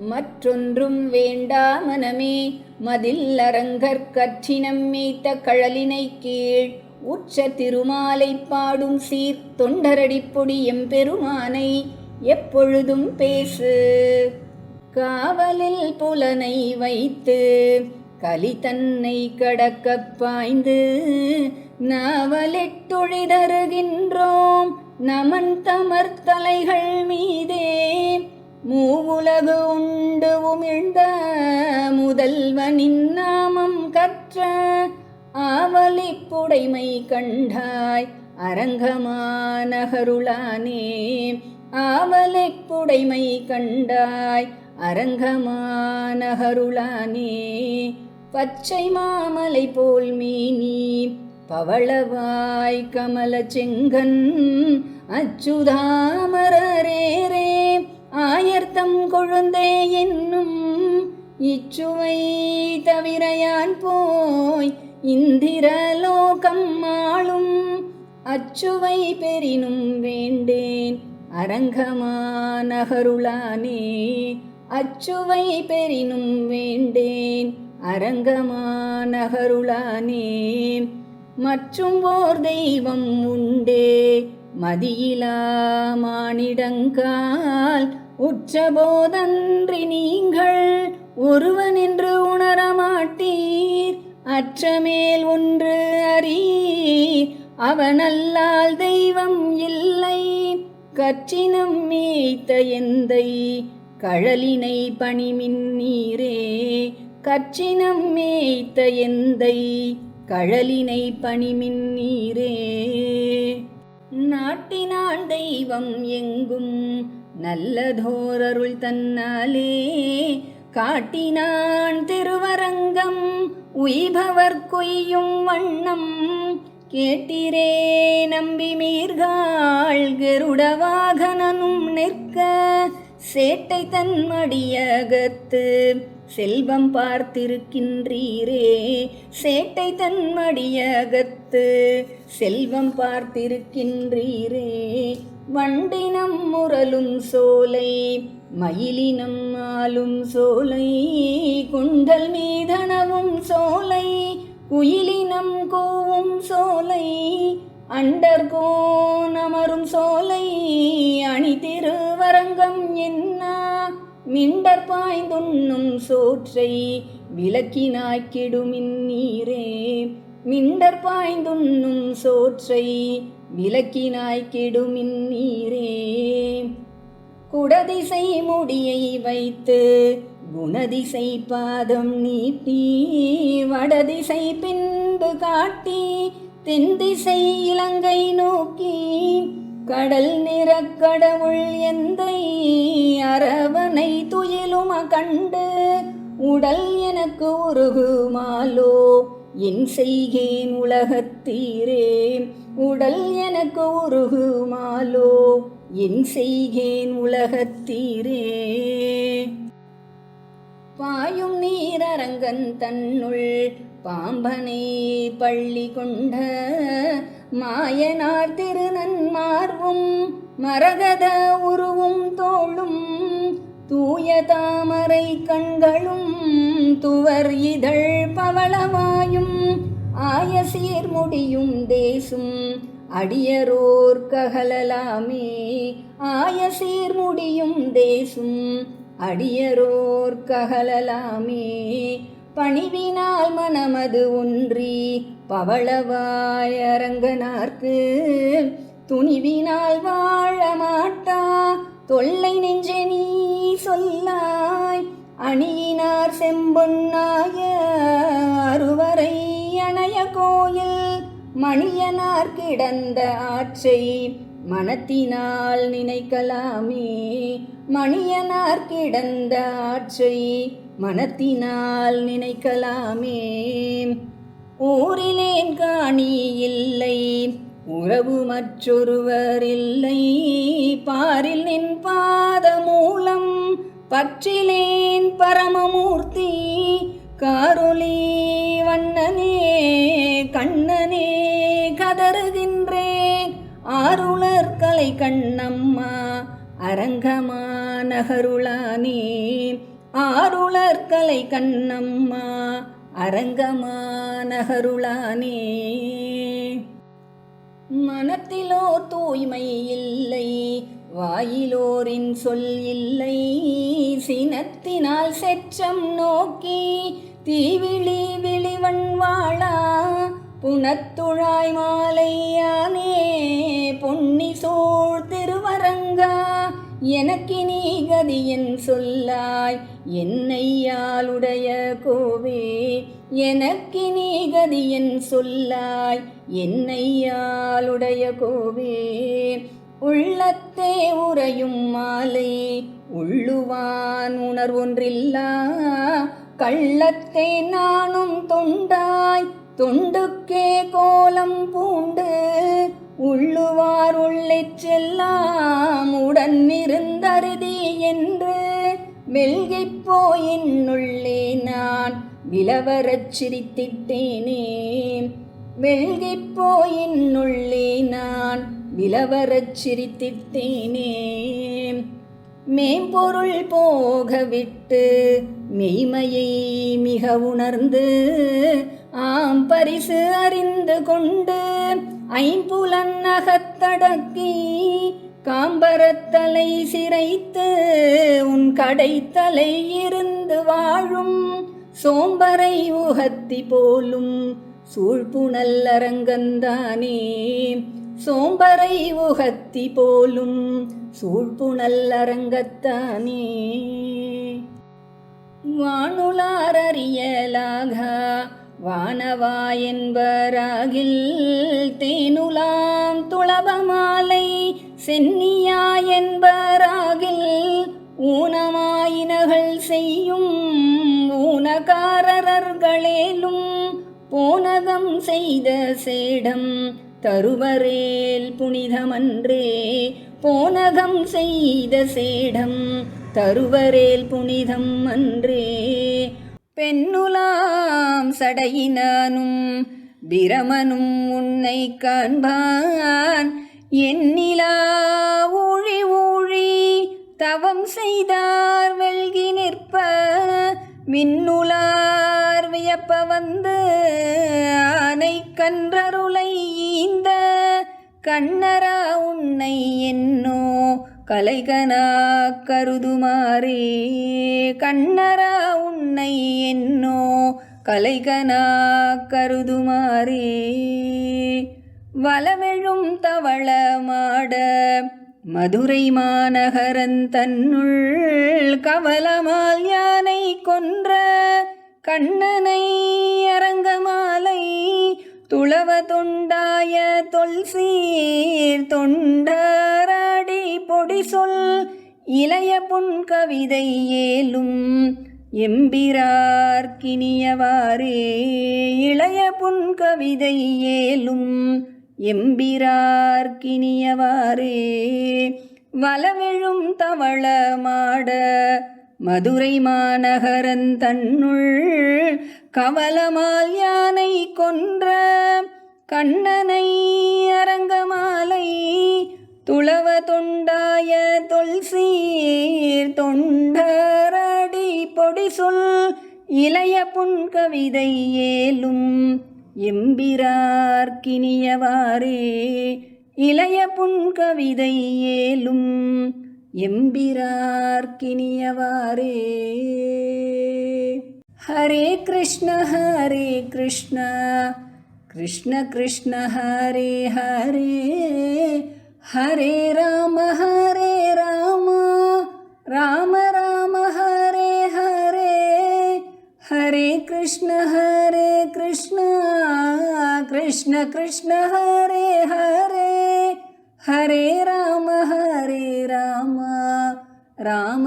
மற்றொன்றும் வேண்டா மனமே மதில் அரங்கற் கற்றினம் மேய்த்த கழலினை கீழ். உற்ற திருமாலை பாடும் சீர் தொண்டரடிப்பொடி எம்பெருமானை எப்பொழுதும் பேசு. காவலில் புலனை வைத்து கலி தன்னை கடக்கப் பாய்ந்து நாவலிட்டொழிதருகின்றோம் நமன் தமர் தலைகள் மீதே மூவுலகு உண்டு உமிழ்ந்த முதல்வனின் நாமம் கற்ற ஆவலிப்புடைமை கண்டாய் அரங்கமானகருளானே ஆவலிப்புடைமை கண்டாய் அரங்கமானகருளானே பச்சை மாமலை போல் மீனி பவளவாய் கமல செங்கன் அச்சுதாமரரேரே. ஆயர்த்தம் கொழுந்தே என்னும் இச்சுவை தவிர யான் போய் இந்திரலோகம் ஆளும் அச்சுவை பெரினும் வேண்டேன் அரங்கமானகருளானே அச்சுவை பெரினும் வேண்டேன் அரங்கமானகருளானே மற்றும் ஓர் தெய்வம் உண்டே மதியிலா மானிடங்கால் உற்றபோதன்றி நீங்கள் ஒருவனின்று உணரமாட்டீர் அற்றமேல் ஒன்று அறியீர். அவனல்லால் தெய்வம் இல்லை. கற்றினம் மேய்த்த எந்தை கழலினை பணிமின் நீரே. கற்றினம் மேய்த்த எந்தை கழலினை பணிமின் நீரே. நாட்டினான் தெய்வம் எங்கும் நல்லதோரருள் தன்னாலே காட்டினான் திருவரங்கம் உய்பவர் கொய்யும் வண்ணம். கேட்டிரே நம்பி மீர்காள் கருடவாகனனும் நிற்க சேட்டை தன் மடியகத்து செல்வம் பார்த்திருக்கின்றீரே. சேட்டை தன் மடியகத்து செல்வம் பார்த்திருக்கின்றீரே. வண்டினம் முரலும் சோலை மயிலினம் ஆளும் சோலை குண்டல் மீதனவும் சோலை குயிலினம் கூவும் சோலை அண்டர்கோன் அமரும் சோலை அணி திருவரங்கம் என்ன மிண்டர் பாய்ந்துண்ணும் சோற்றை விளக்கினாய்க்கிடுமின் நீரே மிண்டர் பாய்ந்துண்ணும் சோற்றை விளக்கினாய்க்கிடுமின் நீரே. குடதிசை முடியை வைத்து குணதிசை பாதம் நீட்டி வடதிசை பின்பு காட்டி தென்திசை இலங்கை நோக்கி கடல் நிற கடவுள் எந்தை அரவனை துயிலும கண்டு உடல் எனக்கு உருகுமாலோ. என் செய்கேன் உலகத்தீரே உடல் எனக்கு உருகுமாலோ என் செய்கேன் உலகத்தீரே பாயும் நீரரங்கன் தன்னுள் பாம்பனை பள்ளி கொண்ட மாயனார் திருநன்மார்வும் மரகத உருவும் தோளும் தூய தாமரை கண்களும் துவர் இதழ் பவளவாயும் ஆய சீர்முடியும் தேசும். அடியரோர் ககலலாமே ஆய சீர்முடியும் தேசும். அடியரோர் ககலலாமே பணிவினால் மனமது ஒன்றி பவளவாய் அரங்கனார்க்கு. துணிவினால் வாழ மாட்டா தொல்லை நெஞ்சே நீ அணியினார் செம்பொன்னாய அறுவரை அணைய கோயில் மணியனார் கிடந்த ஆற்றை மனத்தினால் நினைக்கலாமே. மணியனார் கிடந்த ஆற்றை மனத்தினால் நினைக்கலாமே. ஊரிலேன் காணி இல்லை உறவு மற்றொருவர் இல்லை. பாரில் நின் பாத மூலம் பற்றிலேன் பரமமூர்த்தி காரொளி வண்ணனே கண்ணனே கதறுகின்றேன். ஆருளர் கலை கண்ணம்மா அரங்கமா நகருளானே ஆருளர் கலை கண்ணம்மா அரங்கமா நகருளானே மனத்திலோர் தூய்மை இல்லை வாயிலோரின் சொல் இல்லை. சினத்தினால் செச்சம் நோக்கி தீவிழி விழிவன் வாழா புனத்துழாய் மாலையானே பொன்னி சோழ் திருவரங்கா எனக்கினி கதியன் சொல்லாய் என்னையாளுடைய கோவே எனக்கினி கதியன் சொல்லாய் என்னையாளுடைய கோவே. உள்ளத்தே உறையும் மாலை உள்ளுவான் உணர்வொன்றில்லா. கள்ளத்தே நானும் தொண்டாய் தொண்டுக்கே கோலம் பூண்டு. உள்ளுவார் உள்ளே செல்லாம் உடன் இருந்தருதி என்று. வெல்கிப் போயின்னுள்ளே நான் விலவரச் சிரித்திட்டேனே. வெல்கிப் போயின்னுள்ளே நான் விலவரச் சிரித்திட்டேனே. மேம்பொருள் போக விட்டு மெய்மையை மிக உணர்ந்து ஆம் பரிசு அறிந்து கொண்டு ஐம்புலன் அகத்தடக்கி காம்பரத்தலை சிரைத்து உன் கடைத்தலை இருந்து வாழும் சோம்பரை உகத்தி போலும் சூழ்புணல் அரங்கந்தானே சோம்பரை உகத்தி போலும் சூழ்புணல் அரங்கத்தானே வானுளாரறியலாக வானவா என்பராகில் தேனுலாம் துளபமாலை சென்னியா என்பராகில் செய்த சேடம் தருவரேல் புனிதமன்றே. போனகம் செய்த சேடம் தருவரேல் புனிதம் அன்றே பெண்ணுலாம் சடையினானும் பிரமனும் உன்னை காண்பான். எண்ணிலா ஊழி ஊழி தவம் செய்தார் வெல்கி நிற்ப. மின்னுலா கன்றருளை ஈந்த கண்ணரா உன்னை என்னோ கலைகனா கருதுமாறே. கண்ணரா உன்னை என்னோ கலைகனா கருதுமாறே. வளவெழும் தவள மாட மதுரை மாநகரன் தன்னுள் கவலமால் யானை கொன்ற கண்ணனை அரங்கமாலை துளவ தொண்டாய தொல்சீர் தொண்டராடி பொடி சொல் இளைய புன் கவிதை ஏலும் எம்பிரார்க்கினியவாரே இளைய புன் கவிதை ஏலும் எம்பிரார்க்கினியவாரே வலவெழும் தவள மாட மதுரை மாநகரன் தன்னுள் கவலமால் யானை கொன்ற கண்ணனை அரங்கமாலை துளவ தொண்டாய தொல்சீர் தொண்டரடி பொடி சொல் இளைய புன்கவிதை ஏலும் எம்பிரார்க்கினியவாரே இளைய புன் கவிதை ஏலும் எம்பிரார்க்கினியவாரே ஹரே கிருஷ்ண ஹரே கிருஷ்ண கிருஷ்ண கிருஷ்ண ஹரே ஹரே ஹரே ராம ஹரே ராம ராம ராம ஹரே ஹரே ஹரே கிருஷ்ண ஹரே கிருஷ்ண கிருஷ்ண கிருஷ்ண ஹரே ஹரே ஹரே ராம